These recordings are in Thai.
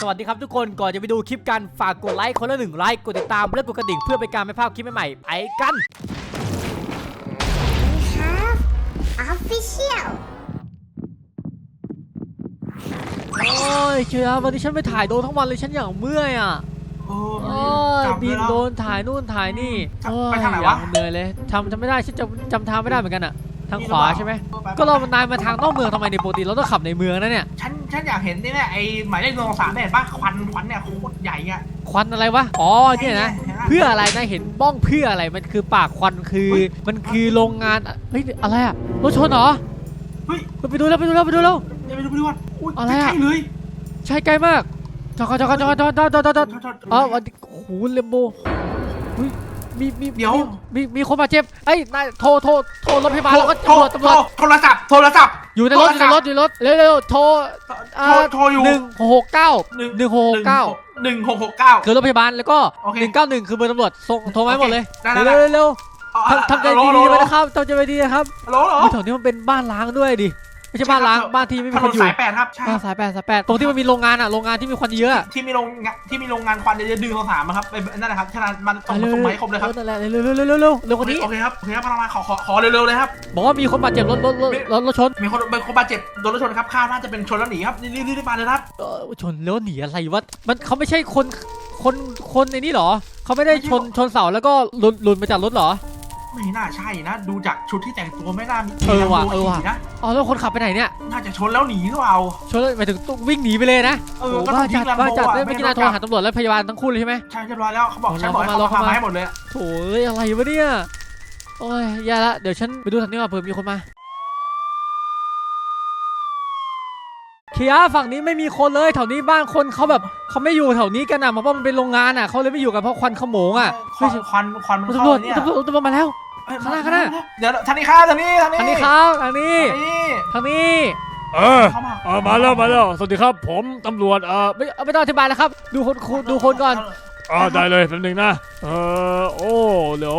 สวัสดีครับทุกคนก่อนจะไปดูคลิปกันฝากกดไลค์คนละหนึ่งไลค์กดติดตามและกดกระดิ่งเพื่อเป็นการไม่พลาดคลิปใหม่ๆไปกัน have official โอ้ยเชียร์วันนี้ฉันไปถ่ายโดนทั้งวันเลยฉันอย่างเมื่อยอะโอ้โอ้ยกลับบินแล้ว โดนถ่ายนู่นถ่ายนี่จะโอ้ยไปทางไหนอวะยากเหนื่อยเลยจำจำไม่ได้ฉันจำจำทางไม่ได้เหมือนกันอะทางนี่ขวาหรือเปล่าใช่ไหมเออไปก็เรานายมาทางนอกเมืองทำไมในยปกติเราต้องขับในเมืองนะเนี่ย ฉัน ฉันอยากเห็นนี่แหละไอ้หมายเลขหนึ่งสองสามเนี่ยเห็นปะควันควันเนี่ยโคตรใหญ่อะควันอะไรวะ อ๋อเนี่ยนะห็ปเพื่ออะไรนะเห็นบ้องเพื่ออะไร มันคือปากควันคือ เฮ้ยมันคือโรงงาน เฮ้ยอะไรอะรถชนเหรอเฮ้ย ไปดูแล้วไปดูแล้วไปดูแล้ว เดี๋ยวไปดูไปดูก่อนอุ้ยอะไรอะ ใช่เลยใช่ไกลมากจอดก่อนจอดก่อนจอดก่อนจอดจอดจอดจอดจอดโทษโทษอ๋อวันนี้โอ้โหเลมโบเฮ้ยมีมีเดี๋ยว มีมีมีคนบาดเจ็บเอ้ยนายโทรโทรโทรรถพยาบาลโทรแล้วก็โทรตำรวจตำรวจโทรศัพท์โทรศัพท์ อยู่ในรถอยู่ในรถอยู่ในรถเร็วเร็วโทรโทรโทรอยู่ หนึ่งหกเก้าหนึ่งหกเก้าหนึ่งหกหกเก้าคือรถพยาบาลแล้วก็โอเคหนึ่งเก้าหนึ่งคือเบอร์ตำรวจส่งโทรมาให้หมดเลยได้เร็วได้เร็วเร็วทำทำใจดีๆไว้นะครับทำใจดีๆนะครับฮัลโหลเหรออุ๊ยแถวนี้มันเป็นบ้านล้างด้วยดิ ไม่ใช่บ้านล้างใช่ครับบ้านที่ไม่มีถคนนนอยู่สายแปดครับใช่อ่าสายแปดสายแปดตรงที่มันมีโรงงานอะโรงงานที่มีควันเยอะอะที่มีโรงงานที่มีโรงงานควันเยอะๆดึงสองสามอะครับเป็นนั่นแหละครับฉะนั้นมันต้องมาส่งไม้ครบเลยครับนั่นแหละเร็วเร็วเร็วเร็วเร็วเร็วกว่านี้ โอเคครับโอเคครับพลังงานขอขอขอเร็วๆเลยครับ บอกว่ามีคนบาดเจ็บรถรถรถรถรถชนมีคนเป็นคนบาดเจ็บโดนรถชนครับคาดว่าจะเป็นชนแล้วหนีครับรีบรีบรีบมาเลยครับ เออชนแล้วหนีอะไรวะมันเขาไม่ใช่คนคนคนในนี้เหรอเขาไม่ได้ชนชนเสาแล้วก็หลุนหลุนมาจากรถเหรอ ไม่น่าใช่นะ ดูจากชุดที่แต่งตัวไม่น่ามีเออว่ะมีเออว่ะขี่นะอ๋อแล้วคนขับไปไหนเนี่ย น่าจะชนแล้วหนีหรือเปล่าชนแล้วหมายถึงต้องวิ่งหนีไปเลยนะเออโอ้ก็บ้าต้องยิจัดงลำบ้าโบจัดอะเอ้ยเมื่อกี้นายโทรหาตำรวจและพยาบาลทั้งคู่เลยใช่ไหม ใช่เรียบร้อยแล้วเขาบอกเอาฉันบอกให้มาเขาลมางพามามาให้หมดเลย โถ่เอ้ยอะไรวะเนี่ย โอ้ยแย่ละ เดี๋ยวฉันไปดูทางนี้ก่อนเผื่อมีคนมา เคียร์ฝั่งนี้ไม่มีคนเลยแถวนี้บ้านคนเขาแบบเขาไม่อยู่แถวนี้กันอะเพราะว่ามันเป็นโรงงานอะเขาเลยไม่อยู่กันเพราะควันขโมงอะควันควันควันมันตำเข้ารวจเนี่ยตำรวจตำรวจมาแล้วเอ้ยข้างหน้าข้างหน้าเดี๋ยวทางนี้ครับทางนี้ทางนี้ทางนี้ครับทางนี้ทางนี้ทางนี้เออเข้ามาเออมาแล้วมาแล้วสวัสดีครับ ผมตำรวจเออไม่เอาไม่ต้องอธิบายแล้วครับ ดูคนคุณดูคนก่อนเออได้เลยแป๊บนึงนะเออโอ้เดี๋ยว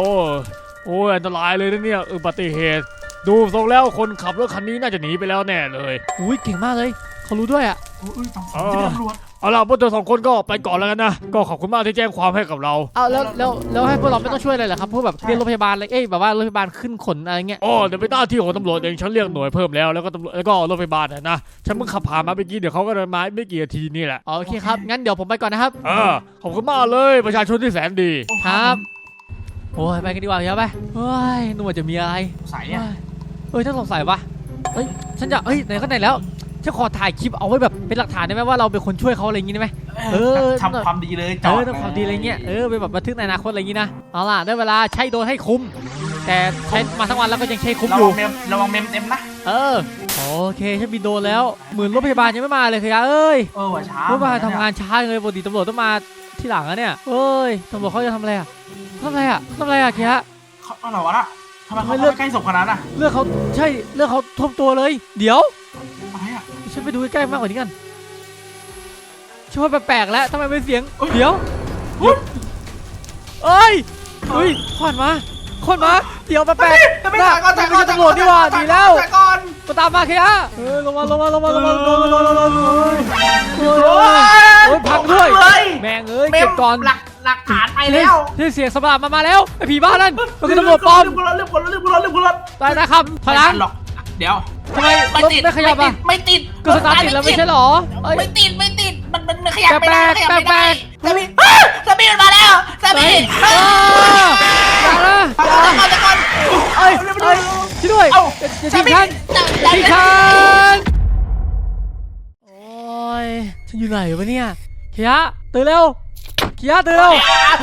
โอ้ยอันตรายเลยนะเนี่ยอุบัติเหตุ ดูทรงแล้วคนขับรถคันนี้น่าจะหนีไปแล้วแน่เลยอุ้ยเก่งมากเลย เขารู้ด้วยอะอุ้ยต้องสองที่ตำรวจเอาล่ะพวกเธอสองคนก็ไปก่อนแล้วกันนะ ก็ขอบคุณมากที่แจ้งความให้กับเราเอาแล้วแล้วแล้วให้พวกเราไม่ต้องช่วยอะไรเหรอครับพวกแบบเรียกรถพยาบาลอะไรเอ้ยแบบว่ารถพยาบาลขึ้นขนอะไรเงี้ยอ๋อเดี๋ยวเป็นหน้าที่ของตำรวจเองฉันเรียกหน่วยเพิ่มแล้วแล้วก็ตำรวจแล้วก็รถพยาบาลนะนะฉันเพิ่งขับผ่านมาเมื่อกี้เดี๋ยวเขาก็เดินมาไม่กี่นาทีนี่แหละอ๋อโอเคครับงั้นเดี๋ยวผมไปก่อนนะครับเออขอบคุณมากเลยประชาชนที่แสนดีครับโอ้ยไปกันดีกว่าเดี๋ยวไปเฮ้ยนึกว่าจะมีอะไรสายเนี่ยเฮ้ยฉันสงสัยปะเฮ้ยฉันจะเฮ้ยไหนก็ไหนแล้ว ฉันขอถ่ายคลิปเอาไว้แบบเป็นหลักฐานได้ไหมว่าเราเป็นคนช่วยเขาอะไรอย่างงี้ได้ไหม เออ ทำความดีเลยจเอออดทำความดีอะไรเงี้ย เออเป็นแบบบันทึกในอนาคตอะไรอย่างงี้นะ เอาล่ะได้เวลาใช้โดรนให้คุ้ม แต่ใช้มาทั้งวันแล้วก็ยังใช้คุ้มระอวัยู่ งเมมระวังเมมเต็มนะ เออ โอเคฉันบินโดรนแล้วหมื่นรถพยาบาลยังไม่มาเลยคือเอ้ย เออว่าช้ารถพยาบาลทำงานช้าเลยปกติตำรวจต้องมาที่หลังอะเนี่ยเอ้ยตำรวจเขาจะทำอะไรอะทำอะไรอะทำอะไรอะเคียะ เขาอะไรวะน่ะทำไมเขาไม่เลือกใกล้ศพขนาดนั้นอะเลือกเขาใช่เลือกเขาท่วมตัวเลย เดี๋ยวอะไรอะ ฉันไปดูใกล้ๆมากกว่านี้กันฉันว่าแปลกๆแล้วทำไมเป็นเสียงเดี๋ยวเอ้ยเฮ้ยขวัญมาขวัญมาเดี๋ยวแปลกๆไม่ได้ก่อนแต่ก่อนตำรวจดีกว่าดีแล้วมาตามมาแคียเออลงมาลงมาลงมาลงมาลงมาลงมาลงมาโอ้ยพังด้วยแม่งเอ้ยเก็บก่อนหลักหลักฐานไปแล้วที่เสียงสำหรับมามาแล้วไอผีบ้านั่นมันคือตำรวจปลอมรีบกดรถรีบกดรถรีบกดรถรีบกดรถตายนะครับพลัง เดี๋ยวทำไมไม่รถติดไม่ขยับอะไม่ติดก็สตาร์ทติดแล้วไม่ใช่เหรอเอ้ย ไม่ติดไม่ติดมันมันมันขยับไม่ได้แปลกๆขยับไม่ได้แปลกสามีอ้าวสามีมันมาแล้วสามีเอ้ยอย่านะอย่าตะกอนตะกอนเอ้ยเอ้ยช่วยด้วยเอ้า อย่าสาทิ้งมีฉันจะอย่าทิ้งฉันโอ้ยฉันอยู่ไหนวะเนี่ยเคียะตื่นเร็วเคียะตื่นเร็ว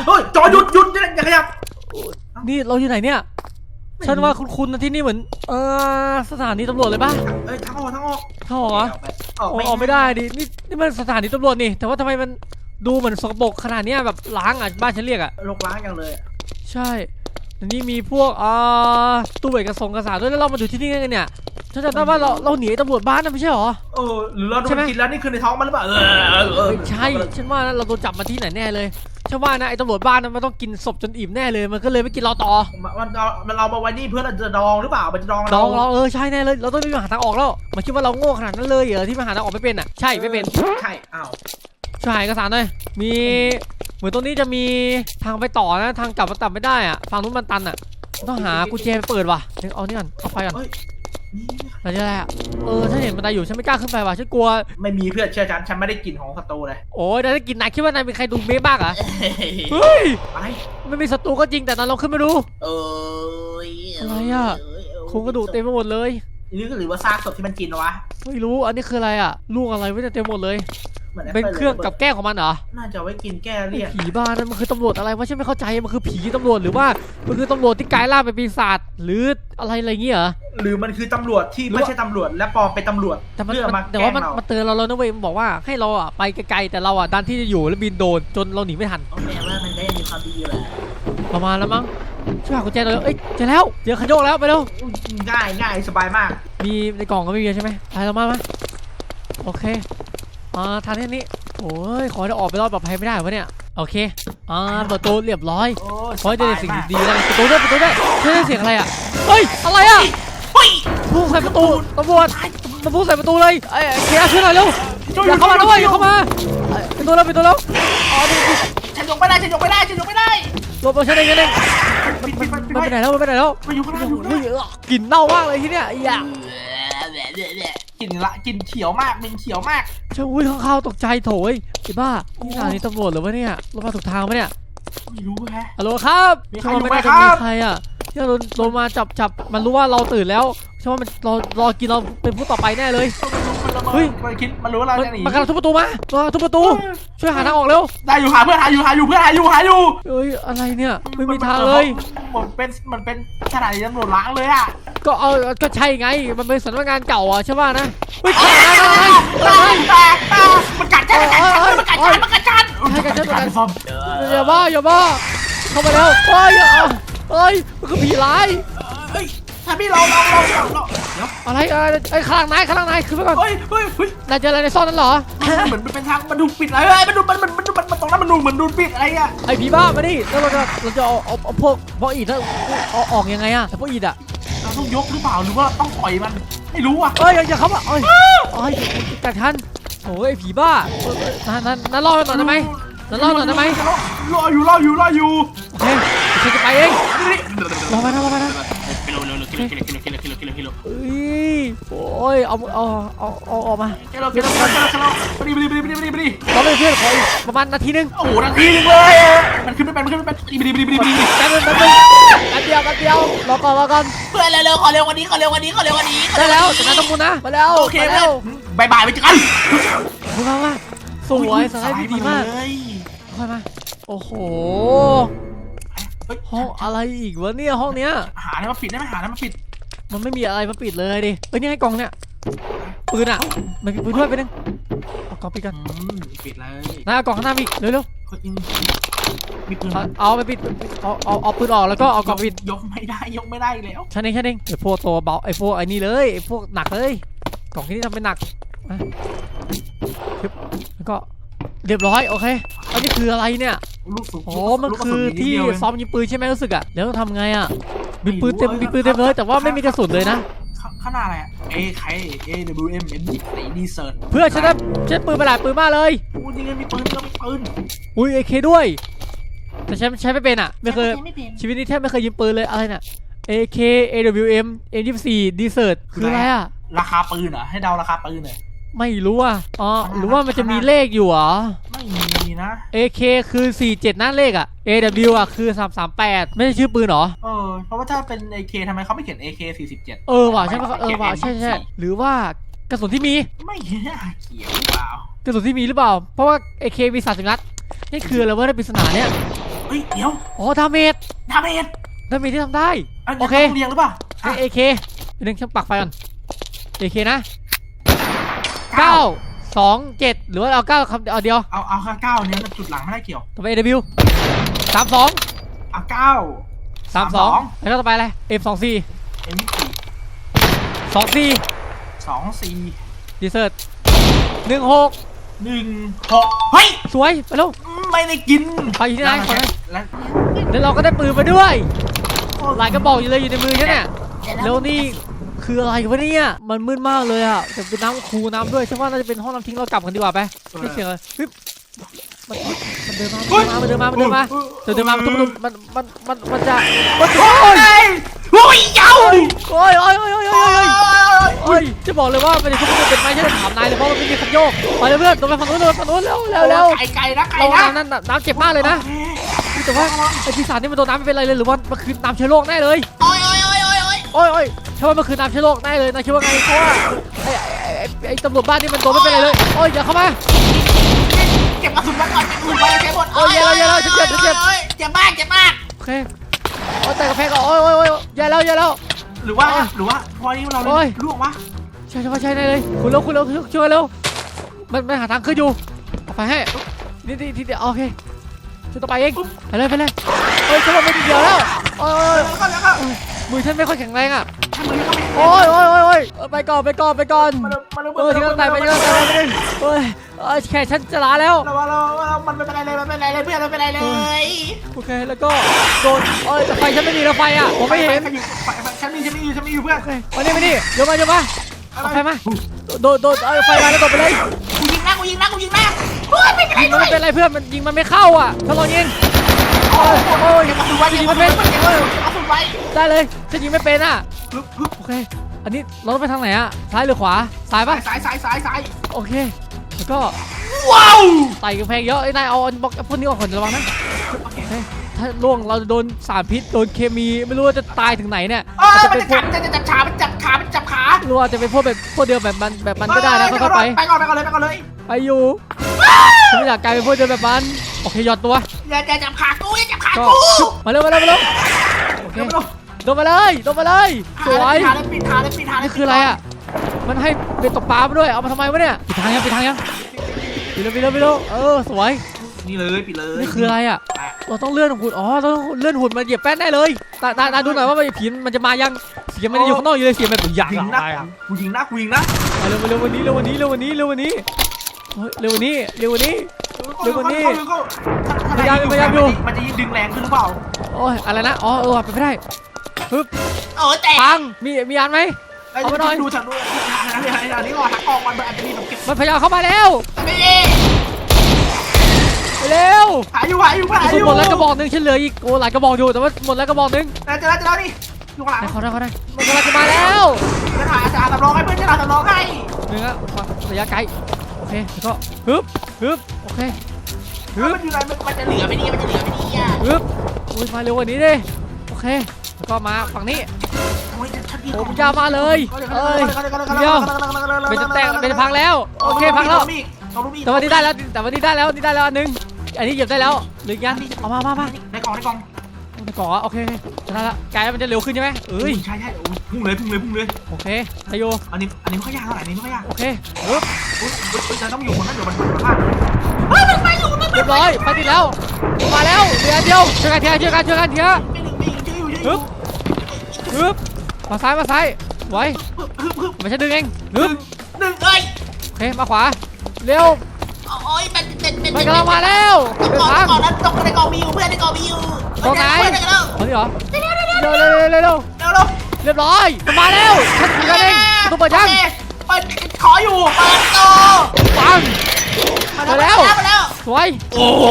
เฮ้ยจอหยุดหยุดอย่าขยับนี่เราอยู่ไหนเนี่ย ฉันว่าคุณๆนะที่นี่เหมือน เออสถานีตำรวจเลยป่ะเอ้ยทั้งออกทั้งออกเข้าเหรอออกโอ้ออกไม่ได้ดินี่นี่มันสถานีตำรวจนี่ แต่ว่าทำไมมันดูเหมือนสกปรกขนาดเนี้ยแบบล้างอะบ้านฉันเรียกอะลกล้างอย่างเลยใช่อันนี้มีพวกอ่าตู้เอกสงเอกสารด้วยแล้วเรามาอยู่ที่นี่กันเนี่ย ฉันจำได้ว่าเราเราหนีไอ้ตำรวจบ้านนะไม่ใช่เหรอ เออหรือเราโดใช่นไหมกินแล้วนี่คือในท้องมันหรือเปล่าเออเออเออไม่ใช่ ฉันว่านะเราโดนจับมาที่ไหนแน่เลยฉันว่านะไอ้ตำรวจบ้านนั้นมันต้องกินศพจนอิ่มแน่เลยมันก็เลยไม่กินเราต่อมันมันเอามันเอามาไว้นี่เพื่อจะดองหรือเปล่ามันจะดองลเราองลองเออใช่แน่เลย เราต้องรีบหาทางออกแล้วมันคิดว่าเราโง่ขนาดนั้นเลยเหรอที่มาหาทางออกไม่เป็นอะใช่ไม่เป็นใช่อ้าวช่วยหาเอกสารหน่อยมีเหมือนตรงนี้จะมีทางไปต่อนะทางกลับมันกลับไม่ได้อะฝั่งนู้นมันตันอะต้องหากุญแจไปเปิดว่ะเดี๋ยวเอานี่ก่อนเอาไฟก่อนเฮ้ย นี่อะไรอะไรอะเออฉันเห็นบันไดอยู่ฉันไม่กล้าขึ้นไปว่ะฉันกลัว ไม่มีเพื่อนเชื่อฉันฉันไม่ได้กลิ่นของศัตรูเลยโอ้ยนายได้กินนายคิดว่านายเป็นใครดูเมฆบ้างเหรอเฮ้ย ไปไม่มีศัตรูก็จริงแต่นายลองขึ้นมาดู เอ้ยอะไรอะโครงกระดูกเต็มไปหมดเลย นี่ก็หรือว่าซากศพที่มันกินวะ ไม่รู้อันนี้คืออะไรอะลูกอะไรวะเนี่ยเต็มหมดเลยเห มือนเป็นเครื่องกับแก้มของมันเหรอ น่าจะเอาไว้กินแก้เลี่ยนผีบ้านั่นมันคือตำรวจอะไรวะฉันไม่เข้าใจมันคือผีตำรวจหรือว่ามันคือตำรวจที่กลายร่างเป็นปีศาจหรืออะไรอะไรเงี้ยเหรอหรือมันคือตำรวจที่ไม่ใช่ตำรวจและปลอมเป็นตำรวจแต่มันเพื่อมันมาแต่แกล้ว่างมันเรามันเตือนเราแล้วนะเว้ยมันบอกว่าให้เราอะไปไกลๆแต่เราอะดันที่จะอยู่แล้วบินโดนจนเราหนีไม่ทันโอเคว่ามันก็ยังมีความดีอยู่แหละประมาณแล้วมั้งช่วยหากุญแจหน่อยเร็วเอ้ยเจอแล้วเจอขยโยกแล้วไปเร็วอุ๊ยง่ายง่ายสบายมาก มีในกล่องก็ไม่มีใช่ไหมไปเรามามาโอเค อ่าทางนี้นี้โอ้ยขอให้ออกไปรอดปลอดภัยไม่ได้วะเนี่ย โอเค อ่าเปิดประตูเรียบร้อยโอ้ยขอให้ได้สิ่งสบายมากดีๆแล้วกันประตูด้วยประตูด้วยเฮ้ยเสียงอะไรอะ เฮ้ย อะไรอะเฮ้ยพุ่งใส่ประตูตำรวจมาพุ่งใส่ประตูเลยไอ้ไอ้เคียร์ขึ้นหน่อยเร็วอย่าเข้ามาด้วยอย่าเข้ามาเอ้ยเป็นตัวแล้วเป็นตัวแล้วอ๋อนี่นี่ฉันยกไม่ได้ฉันยกไม่ได้ฉันยกไม่ได้หลบมาฉันเองฉันเองปิดปิดปิดปิดมันไปไหนแล้วมันไปไหนแล้วไปอยู่ข้างหน้าอยู่ข้างหเฮ้ยน้าเออกลิ่นเน่ามากเลยที่เนี่ยไอ้ยา กินละกินเขียวมากเป็นเขียวมากช่างอุ้ยข้างข้าวตกใจโถยไอ้บ้านี่สถานีตำรวจหรือวะเนี่ยเรามาถูกทางปะเนี่ยไม่รู้แฮะ ฮัลโหลครับมีใครฉันว่าอยู่ไม่ไหมน่าจะคมีรับใครอะที่เราโดนมาจับจับมันรู้ว่าเราตื่นแล้ว ฉันว่ามันรอรอกินเราเป็นผู้ต่อไปแน่เลยเฮ้เฮ้ยยมันคิดมันรู้ว่าเรามันจะหนีมันกำลังทุบประตูมามาทุบประตู ช่วยหาทางออกเร็วได้อยู่หาเพื่อนหาอยู่หาอยู่เพื่อนหาอยู่หาอยู่เอ้ยอะไรเนี่ยไม่มีทางเลยเหมือนเป็นเหมือนเป็นสถานีตำรวจล้างเลยอะก็เอาก็ใช่ไงมันเป็นสำนักงานเก่าอะใช่ป่ะนะเฮ้ยตายตายตายมันกัดฉันมันกัดฉันมันกัดฉันมันกัดฉันให้กันฉันเหมือนกัน ฟอมอย่าบ้าอย่าบ้าเข้ามาแล้วเฮ้ยอย่าเฮ้ยมันคือผีร้ายเฮ้ย ถ้าพี่เราเราเราเราเดี๋ยวอะไรเอะไอ้ข้างหลังนายข้างหลังนายขึ้นไปก่อนเฮ้ยเฮ้ยเฮ้ยนายเจออะไรในซ่อนนั้นเหรอ มันเหมือนมันเป็นทางมันดูปิดอะไรเฮ้ยมันดูมันมันมันดูมันตรงนั้นมันดูเหมือนดูปิดอะไรอะไอ้ผีบ้ามาดิแล้วเราจะเราจะเอาเอาเอาพวกพวกอีดแล้วเอาออกยังไงอะแต่พวกอีดอะเราต้องยกหรือเปล่าหรือว่าต้องปล่อยมันไม่รู้อะเอ้ยอย่าอย่าเข้ามาเอ้ยเอ้ยกัดฉันโอ้ยไอ้ผีบ้านั่นนั่นนั่นรอดหน่อยได้ไหมนั่นรอดหน่อยได้ไหมรออยู่รออยู่รออยู่โอเคฉันจะไปเองรอไปนะรอไปนะ kilo, kilo, kilo, kilo, kilo, kilo. เอ้ยโอ้ยเอาเอาเอาเอาออกมา Kilo, kilo, kilo, kilo, kilo. Beri, beri, beri, beri, beri, beri. เราไปเพื่อนขออีกประมาณนาทีนึง โอ้โหทันทีนึงเลยอะมันขึ้นไม่เป็นมันขึ้นไม่เป็นบรีปรีบรีปรีบรีแป๊บนึงแป๊บนึงแป๊บเดียวแป๊บเดียวรอก่อนรอก่อนเพื่อนเร็วๆขอเร็วกว่านี้ขอเร็วกว่านี้ขอเร็วกว่านี้ขอได้เร็กานี้ล้วชนะต้องมูลนะมาแล้วโอเคมาเพื่แล้อนวบายบายไปเจอกันมามามาสวยสไยดีมากเลยค่อยมา โอ้โห เฮ้ยห้องอะไรอีกวะเนี่ยห้องเนี้ย หาอะไรมาปิดได้ไหมหาอะไรมาปิดมันไม่มีอะไรมาปิดเลยดิเอ้ยนี่ไงกล่องเนี่ยปืนอะ มันมีปืนด้วยไปนึงเอากล่องปิดกันอืมปิดเลยนายเอากล่องข้างหน้ามีเร็วเร็วเฮ้ยมีปืนๆเอาเอาไปปิดเอาเอาเอาปืนออกแล้วก็เอากล่องปิดยกไม่ได้ยกไม่ได้อีกแล้วฉันเองฉันเองไอ้พวกตัวเบาไอ้พวกไอ้นี่เลยไอ้พวกหนักเลยกล่องที่นี่ทำเป็นหนักอะชึบแล้วก็ เรียบร้อยโอเคอันนี้คืออะไรเนี่ยลูกสุกอ๋อมันคือที่ซ้อมยิงปืนใช่ไหมรู้สึกอะแล้วต้องทำไงอะมีปืนเต็มมีปืนเต็มเลยแต่ว่าไม่มีกระสุนเลยนะข้างหน้าอะไรอะเอไคเอ W M N ยี่สิบดีเซิร์ตเพื่อนฉันได้ฉันปืนไปหลายปืนมากเลยอู้นี่ไงมีปืนก็มีปืนอุ้ยเอเคด้วย แต่ใช้ใช้ไม่เป็นอะไม่เคยไม่เป็นชีวิตนี้แทบไม่เคยยิงปืนเลยอะไรน่ะ AK AWM M24 Desert คืออะไรอะ ราคาปืนเหรอให้เดาราคาปืนหน่อย ไม่รู้อะอ๋อหรือว่ามันจะมีเลขอยู่เหรอ ไม่มีนะ AK คือ 47นั่นเลขอะ AW อะคือ 338 ไม่ใช่ชื่อปืนเหรอ เออ เพราะว่าถ้าเป็น AK ทำไมเขาไม่เขียน AK 47เออว่ะใช่ไหมเออว่ะใช่ใช่หรือว่ากระสุนที่มี ไม่น่าเขียวหรือเปล่ากระสุนที่มีหรือเปล่า เพราะว่า AK มี30นัด นี่คืออะไรวะในปริศนาเนี่ยเฮ้ยเดี๋ยวอ๋อดาเมจดาเมจดาเมจที่ทำได้อันโอนี้เคต้องเรียงหรือเปล่าใช้ AK เดี๋ยวนึงช่างปักไฟก่อน AK นะ เก้า9 2 7หรือว่าเอา9คำเอาเดียวเอาเอาแค่เก้าเนี้ยมันจุดหลังไม่ได้เกี่ยวต่อไป AW 3 2เอาเก้า3 2แล้วก็ต่อไปอะไร M 2 4เอ็มสี่2 4สองสี่ดีเซอร์1 6หนึ่งหกเฮ้ยสวยไปแล้วไม่ได้กินไปที่ไหนก่อนนะแล้วแล้วเราก็ได้ปืนมาด้วยหลายกระบอกอยู่เลยอยู่ในมือฉันเนี่ยแล้วนี่ คืออะไรวะเนี่ยมันมืดมากเลยอะแต่เป็นน้ำคูน้ำด้วยฉันว่าน่าจะเป็นห้องน้ำทิ้งเรากลับกันดีกว่าไปไม่เสียงเลยเฮ้ยมันมันเดินมามันเดินมามันเดินมามันเดินมาเดินเดินมามันมันมันมันมันจะมันโอ้ยโอ้ยเจ้าโอ้ยโอ้ยโอ้ยโอ้ยโอ้ยโอ้ยจะบอกเลยว่ามันจะทุกคนเป็นไม้ใช่ถามนายเลยเพราะมันไม่มีคันโยกไปเลยเพื่อนต้องไปฝั่งนู้นเลยฝั่งนู้นเร็วเร็วเร็วไก่ไก่นะไก่เรานะน้ำนั่นน้ำเจ็บมากเลยนะแต่ว่าไอ้ปีศาจนี่มันโดนน้ำไม่เป็นไรเลยหรือว่ามันคือน้ำเชื้อโรคแน่เลยโอ้ย โอ้ยโอ้ยโอ้ยโอ้ยโอ้ยโอ้ยใช่ว่ามันคือน้ำเชื้อโรคแน่เลยนะคิดว่าไงเพราะว่าไอ้ไอ้ไอ้ไอ้ตำรวจบ้านนี่มันโดนไม่เป็นไรเลยโอ้ยอย่าเข้ามา เก็บกระสุนมาก่อนเก็บกระสุนมาเก็บหมดโอ้ยเย็นแล้วเย็นแล้วฉันเจ็บฉันเจ็บ โอ้ยเจ็บมากเจ็บมากโอเคโอ้ยแต่กระเพงก็โอ้ยโอ้ยโอ้ยอย่าแล้วอย่าแล้ว หรือว่าหรือว่าพอนี้เราโอ้ยล่วงวะใช่ใช่ใช่ได้เลยคุณเร็วคุณเร็วช่วยเร็วมันมันหาทางขึ้นอยู่เอาไปให้นี่นี่ที่เดียวโอเคฉันต้องไปเองไปเลยไปเลยเฮ้ยฉันลงไปทีเดียวแล้วโอ้ยแล้วก็แล้วก็ มือฉันไม่ค่อยแข็งแรงอะทำมือก็ไม่โอ้ยโอ้ยโอ้ยโอ้ยไปก่อนไปก่อนไปก่อนมาเร็วมาเร็วเออที่กำลังไต่ไปที่กำลังไต่ไปไปเฮ้ยเอ้ยแขนฉันจะล้าแล้วเราเราเรามันไม่เป็นไรเลยมันไม่เป็นไรเลยเพื่อนเราเป็นไรเลยโอเคแล้วก็โดนเอ้ยแต่ไฟฉันไม่มีแล้วไฟอะผมไม่เห็นฉันมีฉันมีอยู่ฉันมีอยู่เพื่อนโอเคมานี่มานี่เดี๋ยวมาเดี๋ยวมาเอาไฟมาโดนโดนเอาไฟมาแล้วโดนไปเลยกูยิงนะกูยิงนะกูยิงนะโอ้ยไม่เป็นไรยิงมันด้วไม่ยเป็นไรเพื่อนมันยิงมันไม่เข้าอะถ้าเรายิงโอ้ยโอ้ยเก็บกระสุนไว้เก็บกระสุน ไว้เก็บกระสุนไว้ได้เลยฉันยิงไม่เป็นอะฮึบฮึบโอเค อันนี้เราต้องไปทางไหนอะซ้ายหรือขวาซ้ายปะสายสายสายสายโอเคแล้วก็ว้าวไต่กำแพงเยอะไอ้นายเอาบล็อกพวกนี้ออกก่อนระวังนะโอเคโอเคถ้าล่วงเราจะโดนสารพิษโดนเคมีไม่รู้ว่าจะตายถึงไหนเนี่ยเอออาจจะมันเป็นจะพวจักบจะจับขา มันจับขา มันจับขาหรือว่าจะเป็นพวกแบบพวกเดียวแบบมันแบบมันก็ได้นะค่อยๆไป ไปก่อนไปก่อนเลยไปก่อนเลยไปอยู่ฉันไม่อยากกลายเป็นพวกเดียวแบบมันโอเคหยอดตัว อย่าอย่าจับขากูอย่าจับขาก็กูชุบมาเร็วมาเร็วมาเร็วโอ เคเดี๋ยวไปดูโดนมาเลยโดนมาเลยสวยหาเลยปิดหาเลยปิดหาเลยนี่คืออะไรอะมันให้เป็นตกปลามาด้วยเอามาทำไมวะเนี่ยปิดทางยังปิดทางยังปิดเร็วปิดเร็วปิดเร็วเออสวยนี่เลยปิดเลยนี่คืออะไรอะเราต้องเลื่อนหุ่นอ๋อต้องเลื่อนหุ่นมาเหยียบแป้นได้เลยตาตาตาดูหน่อยว่าผีมันจะมายังเสียงมันจะอยู่ข้างนอกอยู่เลยเสียงแบบอยากยิงอะนะกูยิงนะกูยิงนะมาเร็วมาเร็ววันนี้เร็ววันนี้เร็ววันนี้เร็ววันนี้เฮ้ยเร็ววันนี้เร็ววันนี้เดี๋ยวก่อนนี่พยายามพยายามอยู่มันจะยิ่งดึงแรงขึ้นหรือเปล่า โอ้ยอะไรนะ อ๋อเออว่ะไปไม่ได้ปึ๊บโอ้ยแต่ปัง มีมีอันไหมเอาไปหน่อย ดูจากดูทางนี้ทางนี้ทางนี้ก่อนทางออกมันอาจจะมีแบบเก็บมันพยายามเข้ามาแล้วไม่ดีไปเร็วหาอยู่หาอยู่หากระสุอนยู่หมดแล้วกระบอกหนึงฉันเหลืออีกโอ้หลายกระบอกอยู่แต่ว่าหมดแล้วกระบอกหนึงเจอแล้วเจอแล้วนี่อยู่ข้างหลังไหนขอได้ขอได้มันกำลังจะมาแล้วจะหาจะหาสำรองให้เพื่อนจะหาสำรองให้หนึ่งอะระยะไกลโอเคแล้วก็ฮึบฮึบโอเคเฮ้ยมันอยู่ไหนมันมันจะเหลือไม่ดีมันจะเหลือไม่ดีอะฮึบ อุ้ยมาเร็วกว่านี้ดิโอเคแล้วก็มาฝั่งนี้โอ้ยฉันดีโอ้พระเจ้ามาเลยเอ้ยเป็นจะแตกเป็นจะพังแล้วโอเคพังแล้วแต่วันนี้ได้แล้วแต่วันนี้ได้แล้วนี่ได้แล้วอันหนึงอันนี้เหยียบได้แล้วหรือยังเอามามามาในกล่องในกล่องในกล่องอะโอเคจะได้ละกายมันจะเร็วขึ้นใช่ไหมเอ้ยใช่ใช่พุ่งเลยพุ่งเลยพุ่งเลยโอเคไอโยอันนี้อันนี้ไม่ค่อยยากเท่าไหร่อันนี้ไม่ค่อยยากโอเคฮึบจะต้องอยู่คนนั้นเดี๋ยวมันมันพลาดเฮ้ยมันไปอยู่มันเรียบร้อยไปติดแล้ว มาแล้วเดี๋ยวเดียวช่วยกันเทียช่วยกันช่วยกันเทียไม่ดึงไม่ดึงอยู่อยู่ฮึบฮึบมาซ้ายมาซ้ายไว้ฮึบฮึบไม่ใช่ดึงเองฮึบดึงเอ้ยโอเคมาขวาเร็วโอ้ยมันเป็นเป็นมันกำลังมาแล้วตรงเดินก่อนทางก่อนนั้นตรงในกองมีอยู่เพื่อนในกองมีอยู่ตรงไหนเพื่อนแล้วเอาดิเหรอเร็วเร็วเร็วเร็วเร็วเร็วเร็วเรียบร้อยมันมาแล้วฉันถือกันเองตัวเปิดยังเปิดขออยู่เปิดโตปัง มาแล้ว มาแล้วสวยโอ้โห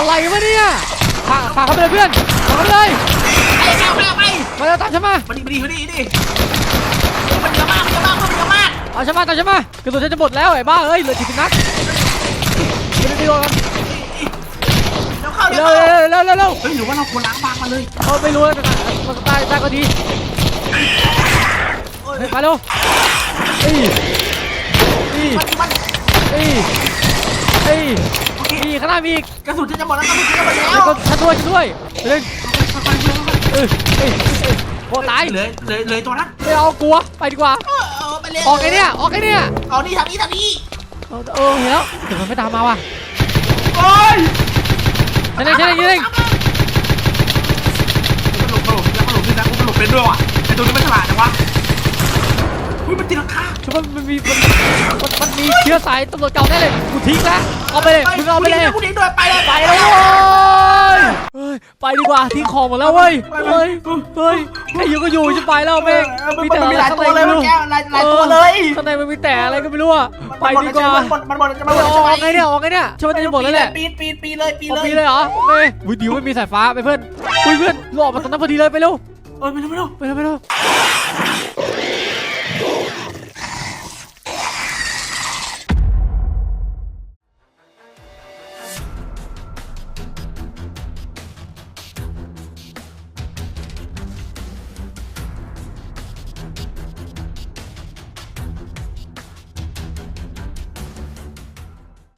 อะไรวะเนี่ยฝากฝากเขาไปเลยเพื่อนฝากเขาไปเลยไอ้แก้วแม่ไปมาแล้วตามฉันมามาดีมาดีมาดีดิมันเยอะมากมันเยอะมากมันเยอะมากเอาฉันมาตามฉันมากระสุนฉันจะหมดแล้วไอ้บ้าเอ้ยเหลือสิบนัดเร็วเร็วเดี๋ยวเข้าเดี๋ยวเร็วเข้าเร็วเร็วเร็วเร็วเฮ้ยหรือว่าเราควรล้างบางมาเลยเออไม่รู้นะมันตายตายก็ดีเฮ้ยมาเร็วเอ้ยเอ้ยมันมัน เอ้ยเอ้ยโอเคมีข้างหน้ามีอีกกระสุนจะหมดแล้วกระสุนจะหมดแล้แล้ววก็ฉันด้วยฉันด้วยเล่นเออเอ้ยเอ้ยโอ้ตายเลยเลยเลยตัวนั้นไม่เอากลัวไปดีกว่า เออไปเลยออกไอ้เนี่ยออกไอ้เนี่ยเอานี่ทางนี้ทางนี้เออเออเห็นแล้วเดี๋ยวมันไม่ตามมาว่ะโอ้ยฉันเองฉันเองฉันเองมันหลบมันหลบแล้วมันหลบด้วยนะมันหลบเป็นด้วยว่ะไอตัวนี้มันฉลาดจังวะ อุ้ยมันตีลังคาฉันว่ามันมีมันมันมันมีเชื้อสายตำรวจเก่าแน่เลยกูทิ้งแล้วเอาไปเลยมึงเอาไปเลยผู้หญิงด้วยไปเลยไปเลยโว้ยเฮ้ยไปไปดีกว่าทิ้งของหมดแล้วเว้ยเฮ้ยเฮ้ยแค่อยู่ก็อยู่จะไปแล้วแม่งเออมันมีแต่มันมีอะไรหลายข้างตัวในเลยไม่รู้เมื่อกี้หลายหลายตัวเลยข้างในมันมีแต่อะไรก็ไม่รู้อะไปดีกว่ามันหมดมันหมดมันหมดจะเอมาหมดอจะอมาอกไงเนี่ยออกไงเนี่ยใช่ไหมจะหมดแล้วแหละปีนปีนปีนเลยปีนเอาเลยปีเลยเหรอโอเควิดิวไม่มีสายฟ้าไปเพื่อนอุ้ยเพื่อนรอมาตรงนั้นพอดีเลยไปเร็วเออไม่รู้ไม่รู้ไปเร็วไปเร็ว